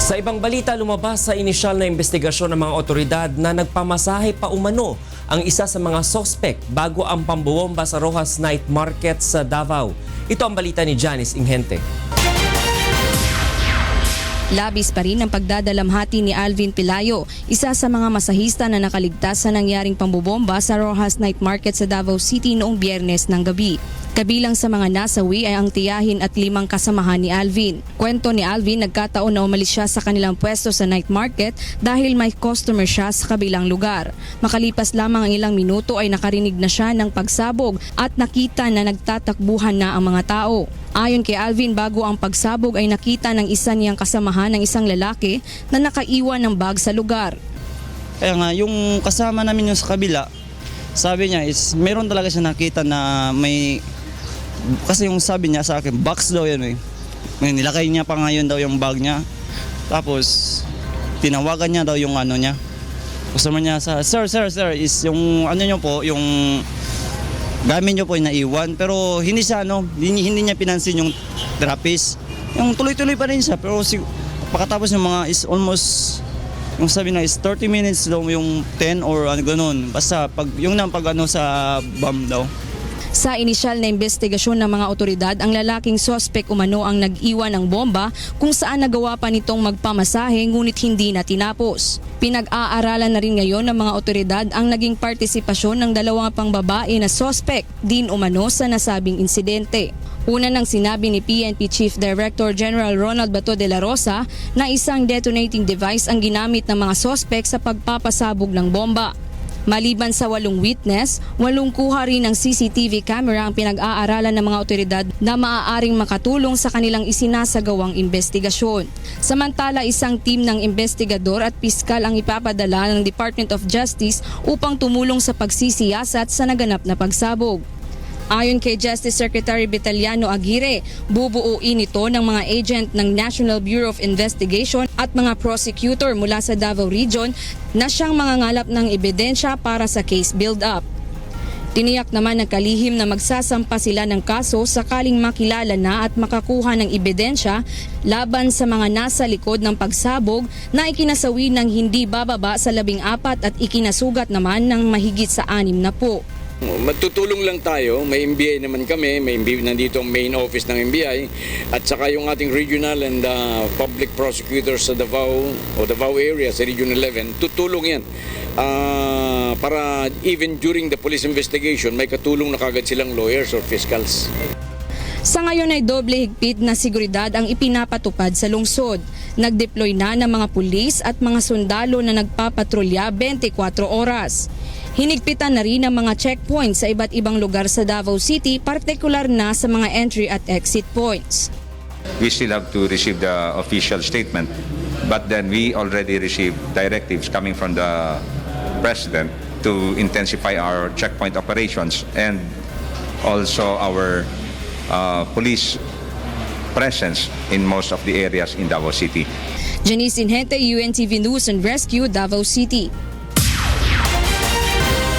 Sa ibang balita, lumabas sa inisyal na investigasyon ng mga otoridad na nagpamasahe pa umano ang isa sa mga sospek bago ang pambobomba sa Rojas Night Market sa Davao. Ito ang balita ni Janice Ingente. Labis pa rin ang pagdadalamhati ni Alvin Pilayo, isa sa mga masahista na nakaligtas sa nangyaring pambobomba sa Rojas Night Market sa Davao City noong biyernes ng gabi. Kabilang sa mga nasawi ay ang tiyahin at limang kasamahan ni Alvin. Kwento ni Alvin, nagkataon na umalis siya sa kanilang pwesto sa night market dahil may customer siya sa kabilang lugar. Makalipas lamang ang ilang minuto ay nakarinig na siya ng pagsabog at nakita na nagtatakbuhan na ang mga tao. Ayon kay Alvin, bago ang pagsabog ay nakita ng isa niyang kasamahan ng isang lalaki na nakaiwan ng bag sa lugar. Kaya nga, yung kasama namin yung sa kabila, sabi niya is, meron talaga siya nakita na may, kasi yung sabi niya sa akin, box daw yan eh. May nilakay niya pa ngayon daw yung bag niya. Tapos, tinawagan niya daw yung ano niya. Customer niya sa, sir, sir, sir, is yung ano niyo po, yung gamit niyo po yung naiwan. Pero hindi siya, ano, hindi, hindi niya pinansin yung therapist. Yung tuloy-tuloy pa rin siya, pero si, pagkatapos ng mga is almost yung sabi na is 30 minutes daw yung 10 or ano ganun. Basta pag yung nang pag ano sa bomb daw. Sa inisyal na investigasyon ng mga otoridad, ang lalaking sospek umano ang nag-iwan ng bomba kung saan nagawa pa nitong magpamasahe ngunit hindi na tinapos. Pinag-aaralan na rin ngayon ng mga otoridad ang naging partisipasyon ng dalawang pang na sospek din umano sa nasabing insidente. Una nang sinabi ni PNP Chief Director General Ronald Bato de la Rosa na isang detonating device ang ginamit ng mga sospek sa pagpapasabog ng bomba. Maliban sa walong witness, walong kuha rin ng CCTV camera ang pinag-aaralan ng mga otoridad na maaaring makatulong sa kanilang isinasagawang investigasyon. Samantala, isang team ng investigador at piskal ang ipapadala ng Department of Justice upang tumulong sa pagsisiyasat sa naganap na pagsabog. Ayon kay Justice Secretary Vitaliano Aguirre, bubuuin ito ng mga agent ng National Bureau of Investigation at mga prosecutor mula sa Davao Region na siyang mangangalap ng ebidensya para sa case build-up. Tiniyak naman ng kalihim na magsasampa sila ng kaso sakaling makilala na at makakuha ng ebidensya laban sa mga nasa likod ng pagsabog na ikinasawi ng hindi bababa sa labing apat at ikinasugat naman ng mahigit sa anim na po. Magtutulong lang tayo, may MBI naman kami, may MBI, nandito ang main office ng MBI at saka yung ating regional and uh, public prosecutors sa Davao o Davao area sa Region 11, tutulong yan. Ah, para even during the police investigation, may katulong na kagad silang lawyers or fiscals. Sa ngayon ay doble higpit na seguridad ang ipinapatupad sa lungsod. Nagdeploy na ng mga pulis at mga sundalo na nagpapatrolya 24 oras. Hinigpitan na rin ang mga checkpoints sa iba't ibang lugar sa Davao City, partikular na sa mga entry at exit points. we still have to receive the official statement. But then we already received directives coming from the President to intensify our checkpoint operations and also our uh, police presence in most of the areas in Davao City. Janice Inhente, UNTV News and Rescue, Davao City.